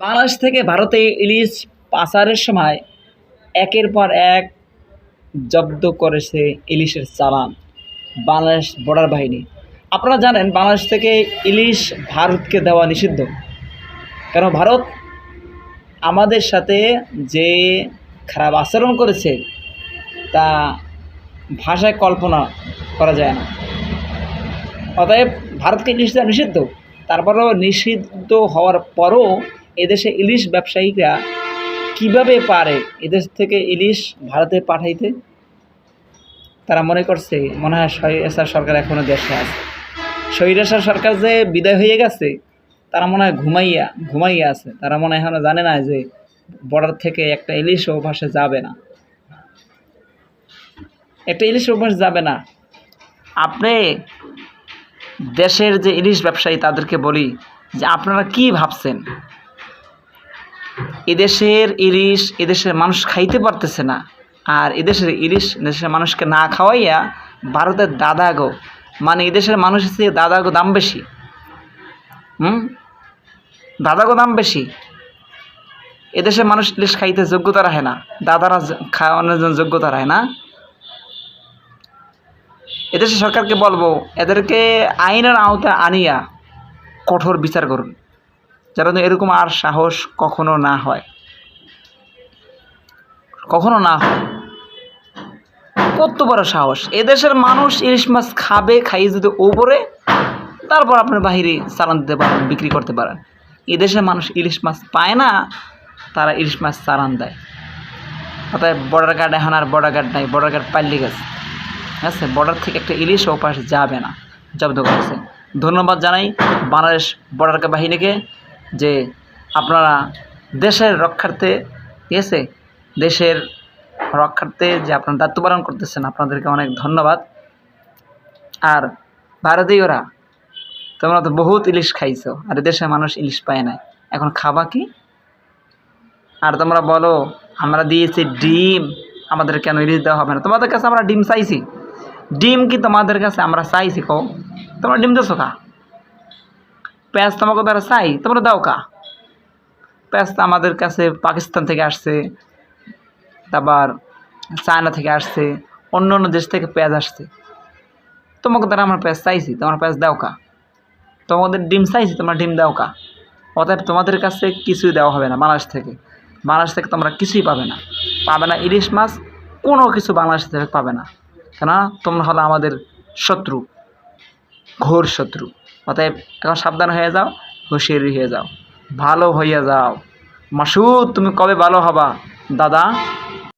বাংলাদেশ থেকে ভারতে ইলিশ পাচারের সময় একের পর এক জব্দ করেছে ইলিশের চালান বাংলাদেশ বর্ডার বাহিনী। আপনারা জানেন, বাংলাদেশ থেকে ইলিশ ভারতকে দেওয়া নিষিদ্ধ। কেন ভারত? আমাদের সাথে যে খারাপ আচরণ করেছে, তা ভাষায় কল্পনা করা যায় না। অতএব ভারতকে ইলিশ দেওয়া নিষিদ্ধ। তারপরেও নিষিদ্ধ হওয়ার পরও এদেশে ইলিশ ব্যবসায়ীরা কীভাবে পারে? এদেশ থেকে ইলিশ ভারতে পাঠাইতে? তারা মনে করছে, মনে হয় স্বৈরাচার সরকার এখনও দেশে আছে। স্বৈরাচার সরকার যে বিদায় হয়ে গেছে, তারা মনে হয় ঘুমাইয়া ঘুমাইয়া আছে। তারা মনে হয় এখনও জানে না যে বর্ডার থেকে একটা ইলিশ অভ্যাসে যাবে না। একটা ইলিশ অভ্যাস যাবে না। আপনি দেশের যে ইলিশ ব্যবসায়ী তাদেরকে বলি যে আপনারা কি ভাবছেন? এদেশের ইলিশ এদেশের মানুষ খাইতে পারতেছে না। আর এদেশের ইলিশ দেশের মানুষকে না খাওয়াইয়া ভারতের দাদাগো মানে এদেশের মানুষের চেয়ে দাদাগো দাম বেশি। হুম? দাদাগো দাম বেশি। এদেশের মানুষ ইলিশ খাইতে যোগ্যতা রাখে না, দাদারা খাওয়ানোর জন্য যোগ্যতা রাখে না। এদেশের সরকারকে বলব, এদেরকে আইনের আওতায় আনিয়া কঠোর বিচার করুন। যেন এরকম আর সাহস কখনো না হয়। কখনো না হয়। কত বড় সাহস। এদেশের মানুষ ইলিশ মাছ খাবে, খাইয়ে যদি ওপরে, তারপর আপনার বাহিরে চালান দিতে পারেন, বিক্রি করতে পারেন। এদেশের মানুষ ইলিশ মাছ পায় না, তারা ইলিশ মাছ চালান দেয়। অর্থাৎ বর্ডার গার্ড এখন আর বর্ডার গার্ড নাই বর্ডার গার্ড পাল্লি গেছে। ঠিক আছে? বর্ডার থেকে একটা ইলিশ ও পাশে যাবে না। জব্দ করেছে। ধন্যবাদ জানাই বাংলাদেশ বর্ডার বাহিনীকে। যে আপনারা দেশের রক্ষার্থে, ঠিক আছে? দেশের রক্ষার্থে যে আপনারা দায়িত্ব পালন করতেছেন, আপনাদেরকে অনেক ধন্যবাদ। আর ভারতীয়রা, তোমরা তো বহুত ইলিশ খাইছো, আর দেশের মানুষ ইলিশ পায় না এখন খাবা কি? আর তোমরা বলো, আমরা দিয়েছি ডিম, আমাদের কেন ইলিশ দেওয়া হবে না? তোমাদের কাছে আমরা ডিম চাইছি। ডিম কি তোমাদের কাছে আমরা চাইছি কো তোমরা ডিম দেছো কা পেঁয়াজ তোমাকে তারা চাই, তোমরা দাও কা। পেঁয়াজ তো আমাদের কাছে পাকিস্তান থেকে আসছে, তারপর চায়না থেকে আসছে, অন্য অন্য দেশ থেকে পেঁয়াজ আসছে। তোমাকে তারা আমরা পেঁয়াজ চাইছি, তোমার পেঁয়াজ দাও কা। তোমাদের ডিম চাইছি, তোমার ডিম দাও কা। অতএব তোমাদের কাছে কিছুই দেওয়া হবে না বাংলাদেশ থেকে। বাংলাদেশ থেকে তোমরা কিছুই পাবে না। পাবে না ইলিশ মাছ, কোনো কিছু বাংলাদেশ থেকে পাবে না। কেন তোমরা হলো আমাদের শত্রু, ঘোর শত্রু। অতএব এখন সাবধান হয়ে যাও, হুঁশিয়ারি হয়ে যাও। ভালো হইয়া যাও। মাসুদ, তুমি কবে ভালো হবা? দাদা?